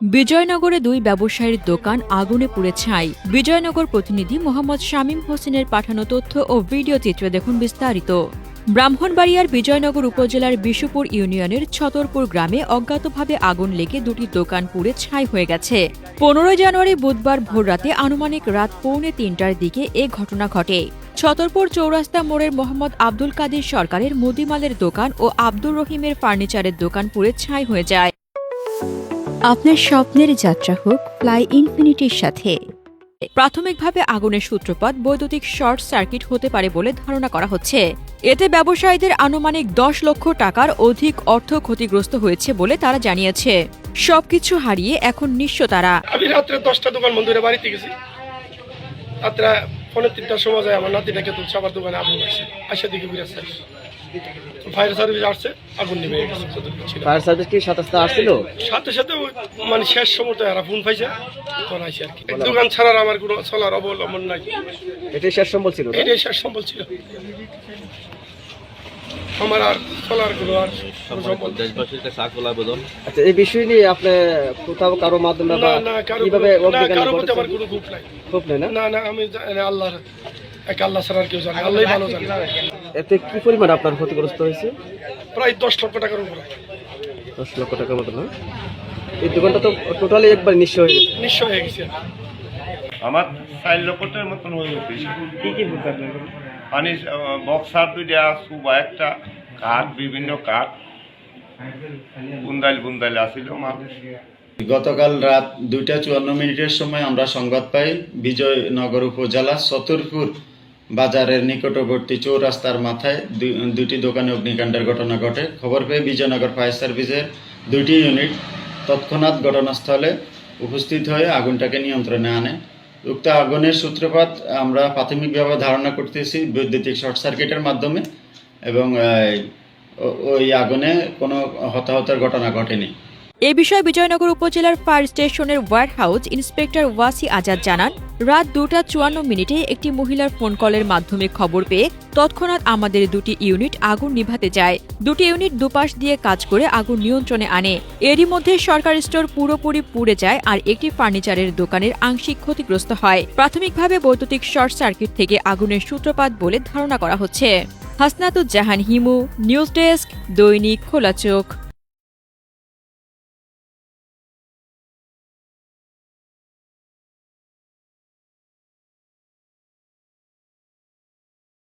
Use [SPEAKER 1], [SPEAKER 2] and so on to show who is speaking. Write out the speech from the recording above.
[SPEAKER 1] বিজয়নগরে দুই ব্যবসায়ীর দোকান আগুনে পুড়ে ছাই। বিজয়নগর প্রতিনিধি মোহাম্মদ শামীম হোসেনের পাঠানো তথ্য ও ভিডিও চিত্রে দেখুন বিস্তারিত। ব্রাহ্মণবাড়িয়ার বিজয়নগর উপজেলার বিশুপুর ইউনিয়নের ছতরপুর গ্রামে অজ্ঞাতভাবে আগুন লেগে দুটি দোকান পুড়ে ছাই হয়ে গেছে। পনেরোই জানুয়ারি বুধবার ভোররাতে আনুমানিক রাত পৌনে তিনটার দিকে এ ঘটনা ঘটে। ছতরপুর চৌরাস্তা মোড়ের মোহাম্মদ আব্দুল কাদির সরকারের মুদিমালের দোকান ও আব্দুর রহিমের ফার্নিচারের দোকান পুড়ে ছাই হয়ে যায়।
[SPEAKER 2] আপনার স্বপ্নের যাত্রা হোক ফ্লাই ইনফিনিটির সাথে।
[SPEAKER 1] প্রাথমিকভাবে আগুনের সূত্রপাত বৈদ্যুতিক শর্ট সার্কিট হতে পারে বলে ধারণা করা হচ্ছে। এতে ব্যবসায়ীদের আনুমানিক দশ লক্ষ টাকার অধিক অর্থ ক্ষতিগ্রস্ত হয়েছে বলে তারা জানিয়েছে। সবকিছু হারিয়ে এখন নিঃস্ব তারা।
[SPEAKER 3] আমি রাত্রে দশটা দোকান বন্ধ করে বাড়িতে গেছি। রাত্রে পনেরো তিনটার সময় যায় আমার নাতি নাতিটাকে তুলছে আমার দোকানে আগুন আসছে আসে দিকে বিরাজ ফায়ার সার্ভিস আসছে আগুন নেমে।
[SPEAKER 4] ফায়ার সার্ভিস কি সাতাশটা আসছিল?
[SPEAKER 3] সাথে সাথে মানে শেষ সময় এরা ফোন পাইছে তখন আর কি। দোকান ছাড়ার আমার কোনো চলার অবলম্বন নাই।
[SPEAKER 4] এটাই শেষ সম্বল ছিল
[SPEAKER 3] এটাই শেষ সম্বল ছিল। আমার আর।
[SPEAKER 5] দেশবাসীর কাছে আকুল আবেদন
[SPEAKER 4] আচ্ছা এই বিষয় নিয়ে আপনি কোথাও কারও মাধ্যমে বা কীভাবে
[SPEAKER 3] কারও প্রতি আমার কোনো খুব নাই।
[SPEAKER 4] খুব নেই না?
[SPEAKER 3] না না আমি আল্লাহর এক আল্লাহ ছাড়া আর কেউ জানে আল্লাহ ভালো জানে।
[SPEAKER 4] এতে কি পরিমাণ আপনার ক্ষতিগ্রস্ত হয়েছে?
[SPEAKER 3] প্রায় দশ লক্ষ টাকার উপরে।
[SPEAKER 4] দশ লক্ষ টাকার মতো না? এই দোকানটা তো টোটালি একবার নিঃস্ব হয়ে গেছে।
[SPEAKER 3] নিশ্চয় হয়ে গেছে।
[SPEAKER 6] আমার চার লক্ষটার মতন হয়ে গেছে।
[SPEAKER 4] কি কি দোকান
[SPEAKER 6] পানি বক্সার দুইটা সুবা একটা কাঠ বিভিন্ন কাঠ। বুন্দাইল বুন্দাইল আসিল মাল
[SPEAKER 7] গতকাল রাত দুইটা চুয়ান্ন মিনিটের সময় আমরা সংবাদ পাই বিজয়নগর উপজেলা সতরপুর বাজারের নিকটবর্তী চৌরাস্তার মাথায় দুইটি দোকানে অগ্নিকাণ্ডের ঘটনা ঘটে। খবর পেয়ে বিজয়নগর ফায়ার সার্ভিসের দুইটি ইউনিট তৎক্ষণাৎ ঘটনাস্থলে উপস্থিত হয়ে আগুনটাকে নিয়ন্ত্রণে আনে। উক্ত আগুনের সূত্রপাত আমরা প্রাথমিকভাবে ধারণা করতেছি বৈদ্যুতিক শর্ট সার্কিটের মাধ্যমে এবং ওই আগুনে কোনো হতাহতের ঘটনা ঘটেনি।
[SPEAKER 1] এ বিষয়ে বিজয়নগর উপজেলার ফায়ার স্টেশনের warehouse inspector Wasi Azad জানান, রাত দুটা চুয়ান্ন মিনিটে একটি মহিলার ফোন কলের মাধ্যমে খবর পেয়ে তৎক্ষণাৎ আমাদের দুটি ইউনিট আগুন নিভাতে যায়। দুটি ইউনিট দুপাশ দিয়ে কাজ করে আগুন নিয়ন্ত্রণে আনে। এরই মধ্যে সরকার স্টোর পুরোপুরি পুড়ে যায় আর একটি ফার্নিচারের দোকানের আংশিক ক্ষতিগ্রস্ত হয়। প্রাথমিকভাবে বৈদ্যুতিক শর্ট সার্কিট থেকে আগুনের সূত্রপাত বলে ধারণা করা হচ্ছে। হাসনাতুজ্জাহান হিমু, নিউজ ডেস্ক, দৈনিক খোলা চোখ।